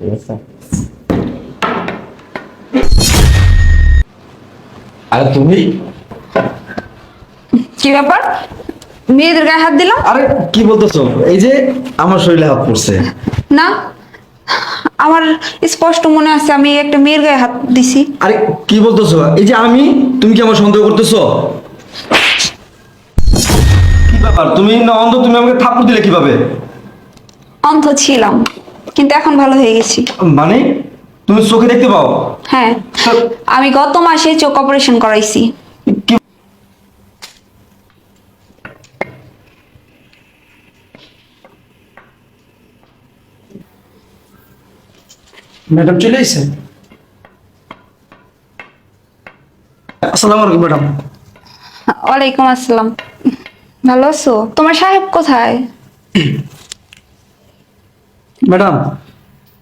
ঠিক আছে আরে তুমি কি ব্যাপার? মেয়েদের গায়ে হাত দিলাম? আরে কি বলতেছো? এই যে আমার শরীরে হাত পড়ছে। না আমার স্পষ্ট মনে আছে আমি একটা মেয়ের গায়ে হাত দিছি। আরে কি বলতেছো? এই যে আমি তুমি কি আমার সন্দেহ করতেছো? কি ব্যাপার? তুমি না অন্ধ তুমি আমাকে থাপ্পড় দিলে কীভাবে? অন্ধ ছিলাম। কিন্তু এখন ভালো হয়ে গেছি। মানে? তুমি চোখে দেখতে পাও? হ্যাঁ। আমি গত মাসে চোখ অপারেশন করাইছি। ম্যাডাম চলে এসেছেন? আসসালামু আলাইকুম ম্যাডাম। ওয়ালাইকুম আসসালাম। ভালো আছো? তোমার সাহেব কোথায়? ম্যাডাম,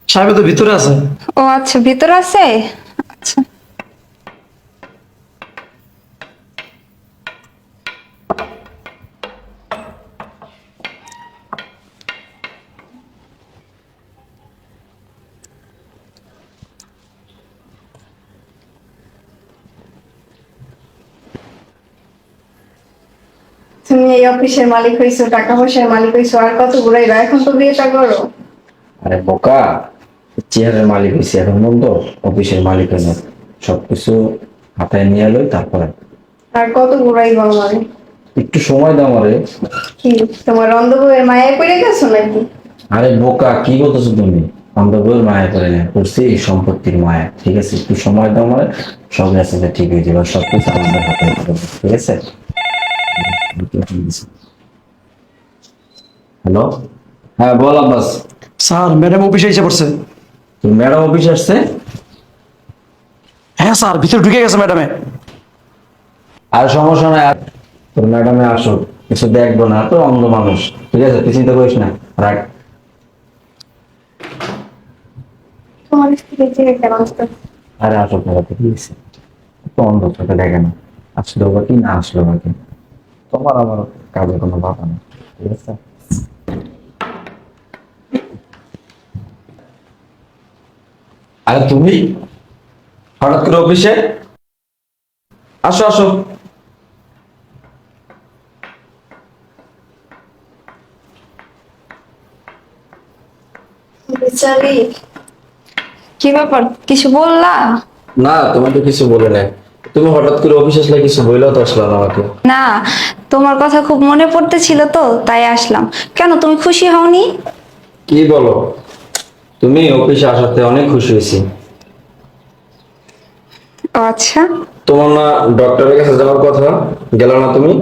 সাহেব তো ভিতরে আছে। ও আচ্ছা ভিতরে আছে? আচ্ছা। তুমি এই অফিসের মালিক হইছো, টাকা পয়সার মালিক হইছো, আর কত ঘুরাইবা এখন তো বিয়েটা করো। আরে বোকা চেয়ারের মালিক হয়েছে এখন বলতো অফিসের মালিক হয়ে সবকিছু হাতায় নিয়ে এলোই তারপরে। আর কত ঘুরাইবা আমার? একটু সময় দাও আমারে। কি তোমার অন্ধবউয়ের মায়ায় পড়ে গেছো নাকি? আরে বোকা কি বলতেছো তুমি? অন্ধবইয়ের মায়া করে না করছি এই সম্পত্তির মায়া ঠিক আছে? একটু সময় দাও আমারে সব যে ঠিক হয়ে যাবে সব কিছু আমাদের হাতে ঠিক আছে? হ্যালো? হ্যাঁ বল আব্বাস। স্যার ম্যাডাম অফিসে এসে পড়ছে। তুমি ম্যাডাম অফিস আসছে? হ্যাঁ স্যার ভিতরে ঢুকে গেছে ম্যাডামে আর সমস্যা নাই আর তোর ম্যাডামে আসো। কিছু দেখব না তো অন্ধ মানুষ। ঠিক আছে তুই চিন্তা করিস না। রাখ। আরে আসো তো অন্ধ চোখে দেখে না। আসলো বা কি না আসলো বা কি। তোমার আমার কাজে কোনো বাধা নেই ঠিক আছে? আরে তুমি? হঠাৎ করে অফিসে? আসো আসো। বিচারি। কি ব্যাপার? কিছু বললা? না তোমার তো কিছু বলে নাই। তুমি হঠাৎ করে অফিস আসলে কিছু বইলেও তো আসলো না আমাকে। না তোমার কথা খুব মনে পড়তেছিল তো তাই আসলাম। কেন তুমি খুশি হওনি? কি বলো? তুমি অফিসে আসাতে অনেক খুশি হয়েছি। আচ্ছা। তোমার না ডক্টরের কাছে যাওয়ার কথা? গেল না তুমি?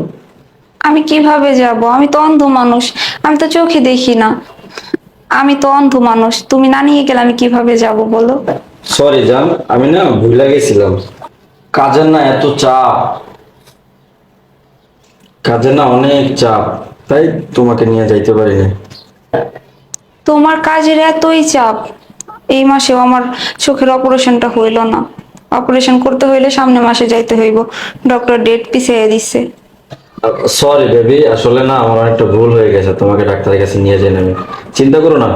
আমি কীভাবে যাব? আমি তো অন্ধ মানুষ। আমি তো চোখে দেখি না। আমি তো অন্ধ মানুষ। তুমি না নিয়ে গেলে আমি কীভাবে যাব বলো? সরি জান আমি না ভুলে গেছিলাম। কাজের না এত চাপ। কাজের না অনেক চাপ। তাই তোমাকে নিয়ে যাইতে পারিনি। তোমার কাজের এতই চাপ। এই মাসেও আমার চোখের অপারেশনটা হইল না। অপারেশন করতে হইলে সামনে মাসে যাইতে হইব। ডক্টর ডেট পিছিয়ে দিচ্ছে সরি বেবি আসলে না আমার অনেকটা ভুল হয়ে গেছে। তোমাকে ডাক্তারের কাছে নিয়ে যাই আমি। চিন্তা করো না।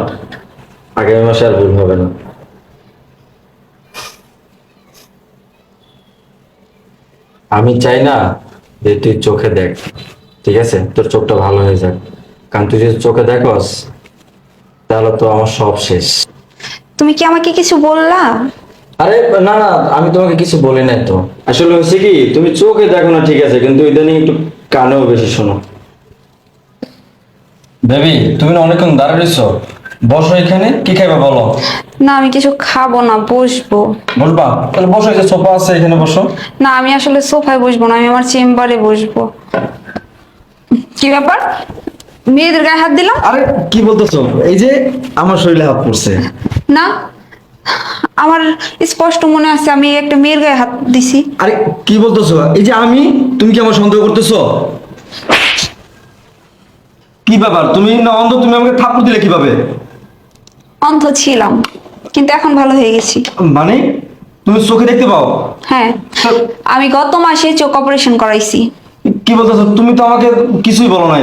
আগামী মাসে আর ভুল হবে না। আমি চাই না যে তুই চোখে দেখ, ঠিক আছে? তোর চোখটা ভালো হয়ে যাক। কারণ তুই যদি চোখে দেখস তাহলে তো আমার সব শেষ। তুমি কি আমাকে কিছু বললা? আরে না না আমি তোমাকে কিছু বলি নাই তো। আসলে হয়েছে কি তুমি চোখে দেখো না ঠিক আছে কিন্তু ইদানিং একটু কানেও বেশি শোনো। বেবি তুমি না অনেকক্ষণ দাঁড়িয়ে রয়েছো। বসো এখানে কি খাইবা বলো? না আমি কিছু খাব না বসবো। বসবা? তাহলে বসো এই যে সোফা আছে এখানে বসো। না আমি আসলে সোফায় বসবো না আমি আমার চেম্বারে বসবো। কি ব্যাপার? মেয়েদের গায়ে হাত দিলাম? আরে কি বলতেছো? এই যে আমার শরীরে হাত পড়ছে। না আমার স্পষ্ট মনে আছে আমি একটা মেয়ের গায়ে হাত দিছি। আরে কি বলতেছো? এই যে আমি তুমি কি আমার সন্দেহ করতেছো? কি ব্যাপার? তুমি না অন্ধ তুমি আমাকে থাপ্পড় দিলে কীভাবে? অন্ধ ছিলাম কিন্তু এখন ভালো হয়ে গেছি। মানে? তুমি চোখে দেখতে পাও? হ্যাঁ আমি গত মাসে চোখ অপারেশন করাইছি। কি বলতেছো? তুমি তো আমাকে কিছুই বলো নাই।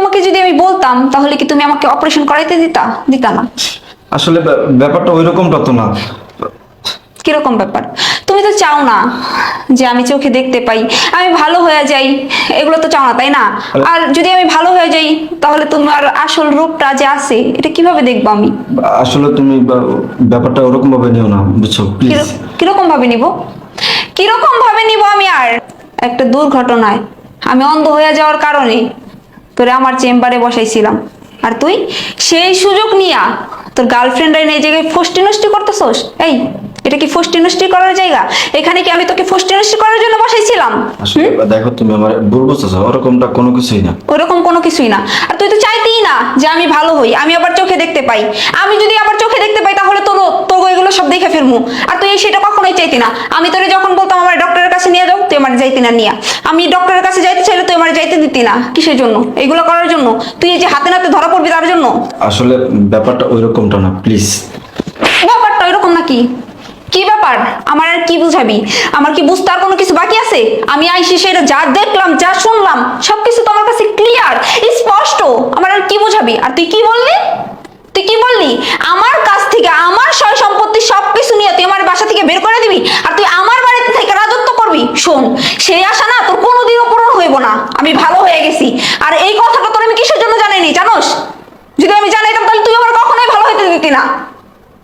তোমাকে যদি আমি বলতাম তাহলে কি তুমি আমাকে অপারেশন করাইতে দিতা? দিতা না। আসলে ব্যাপারটা ওই রকমটা তো না। কীরকম ব্যাপার? তুমি তো চাও না যে আমি চোখে দেখতে পাই। আমি ভালো হয়ে যাই। এগুলো তো চাও না তাই না? আর যদি আমি ভালো হয়ে যাই তাহলে তোমার আসল রূপটা যে আছে এটা কীভাবে দেখব আমি? আসলে তুমি ব্যাপারটা ওরকম ভাবে নিও না বুঝছ? কীরকম ভাবে নিব? কীরকম ভাবে নিব আমি আর? একটা দুর্ঘটনায় আমি অন্ধ হয়ে যাওয়ার কারণে। তোরে আমার চেম্বারে বসাইছিলাম। আর তুই সেই সুযোগ নিয়া তোর গার্লফ্রেন্ড এই জায়গায় ফষ্টি নষ্টি করতেছস? এই এটা কি ফষ্টি নষ্টি করার জায়গা? এখানে কি আমি তোকে ফষ্টি নষ্টি করার জন্য বসাইছিলাম? আসলে দেখো তুমি আমার ভুল বুঝতেছো ওরকমটা কোনো কিছুই না। ওরকম কোনো কিছুই না। আর তুই তো চাইতেই না যে আমি ভালো হই আমি আবার চোখে দেখতে পাই। আমি যদি আবার চোখে দেখতে পাই তাহলে তোর তোর এগুলো সব দেখে ফেলমু। আর তুই সেটা কখনোই চাইতি না। আমি তোরে যখন বলতাম আমার যাও তুই আমার যাইতি না নিয়া। আমি ডক্টরের কাছে যাইতে চাইলে তুই আমার যাইতে দিতি না। কিসের জন্য? এগুলো করার জন্য? তুই এই যে হাতে নাতে ধরা পড়বি তার জন্য? আসলে ব্যাপারটা ওই রকমটা না প্লিজ ব্যাপারটা এরকম নাকি? কি ব্যাপার? আমার আর কি বুঝাবি? আমার কি বুঝতে আর কোনো কিছু বাকি আছে? আমি আইসি সেটা যা দেখলাম যা শুনলাম সবকিছু তো আমার কাছে ক্লিয়ার স্পষ্ট। আমার আর কি বুঝাবি? আর তুই কি বললি? তুই কি বললি? আমার কাছ থেকে আমার সয় সম্পত্তি সবকিছু নিয়ে তুই আমার বাসা থেকে বের করে দিবি আর তুই আমার বাড়িতে থেকে রাজত্ব করবি শোন, সেই আশা না তোর কোনোদিনও পূরণ হইব না। আমি ভালো হয়ে গেছি। আর এই কথাটা তোর আমি কিসের জন্য জানাইনি, জানোস? যদি আমি জানাইতাম তাহলে তুই আমার কখনোই ভালো হইতে দিতি না।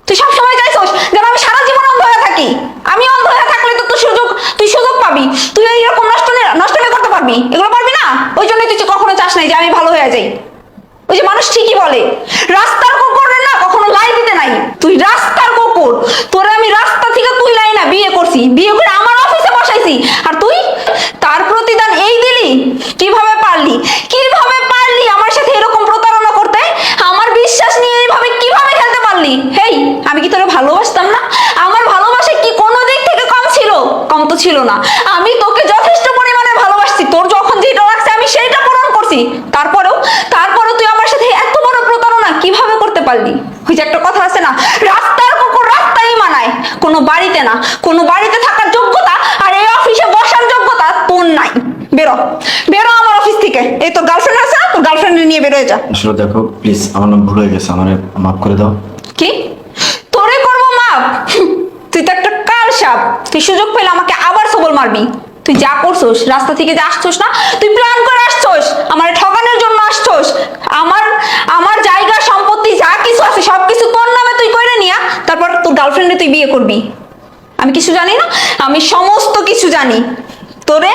তুই সব সময় চাইছস যেন আমি সারা জীবন অন্ধ হয়ে থাকি। আমি অন্ধ হয়ে থাকলে তো তুই সুযোগ তুই সুযোগ পাবি। তুই এইরকম নষ্ট নষ্টমী করতে পারবি। এগুলো পারবি না? ওই জন্যই তুই কখনো চাস নাই যে আমি ভালো হয়ে যাই। ওই যে মানুষ ঠিকই বলে, রাস্তার কুকুরের না কখনো লাই দিতে নাই। তুই রাস্তার কুকুর। তোরে আমি রাস্তা থেকে তুই লাই না, বিয়ে করছি। বিয়ে করে আমার অফিসে বসাইছি আর তুই তার প্রতিদান এই দিলি কীভাবে পারলি কীভাবে পারলি আমার সাথে এরকম প্রতারণা করতে আমার বিশ্বাস নিয়ে এইভাবে কীভাবে খেলতে পারলি হেই আমি কি তোরে ভালোবাসতাম না আমার ভালোবাসা কি কোনো দিক থেকে কম ছিল কম তো ছিল না। আমি তোকে যথেষ্ট পরিমাণে ভালোবাসছি। তোর যখন যেটা লাগছে আমি সেইটা পূরণ করছি। তারপরেও তারপরেও তুই আমার সাথে এত বড় প্রতারণা কীভাবে করতে পারলি? ওই যে একটা কথা আছে না রাস্তার কুকুর রাস্তাই মানায়। কোনো বাড়িতে না কোনো বাড়িতে থাকার যোগ্যতা আর এই অফিসে বসার যোগ্যতা তোর নাই। বেরো বেরো আমার অফিস থেকে। এই তোর গার্লফ্রেন্ড আছে না? তোর গার্লফ্রেন্ড নিয়ে বেরোয় যা। আসলে দেখো প্লিজ আমার নাম ভুল হয়ে গেছে। আমার মাফ করে দাও। কি তোরে করব মাপ হুম, তুই তো একটা কাল সাপ তুই সুযোগ পেলে আমাকে আবার সবল মারবি। তুই যা করছোস, রাস্তা থেকে যে আসছোস না, তুই প্ল্যান করে আসছোস, আমার ঠকানোর জন্য আসছোস। আমার আমার জায়গা, সম্পত্তি, যা কিছু আছে সব কিছু তোর নামে তুই করে নিয়া, তারপর তোর গার্লফ্রেন্ডে তুই বিয়ে করবি। আমি কিছু জানি না? আমি সমস্ত কিছু জানি। তোরে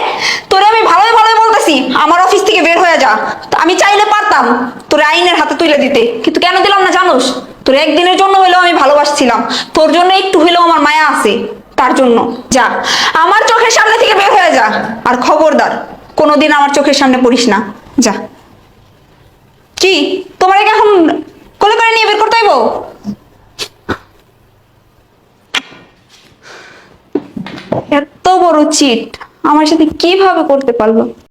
তোরে আমি ভালোই ভালোই বলতেছি, আমার অফিস থেকে বের হয়ে যা। আমি চাইলে পারতাম তোরে আইনের হাতে তুলে দিতে। কিন্তু কেন দিলাম না জানোস? তোর একদিনের জন্য হলেও আমি ভালোবাসছিলাম। তোর জন্য একটু হলেও আমার মায়া আছে। তার জন্য। যা, আমার চোখের সামনে থেকে বের হয়ে যা। আর খবরদার, কোনোদিন আমার চোখের সামনে পড়িস না। যা। কি? তোমার এখন কোলে করে নিয়ে বের করতে হইব? এত বড় চিট আমার সাথে কীভাবে করতে পারল?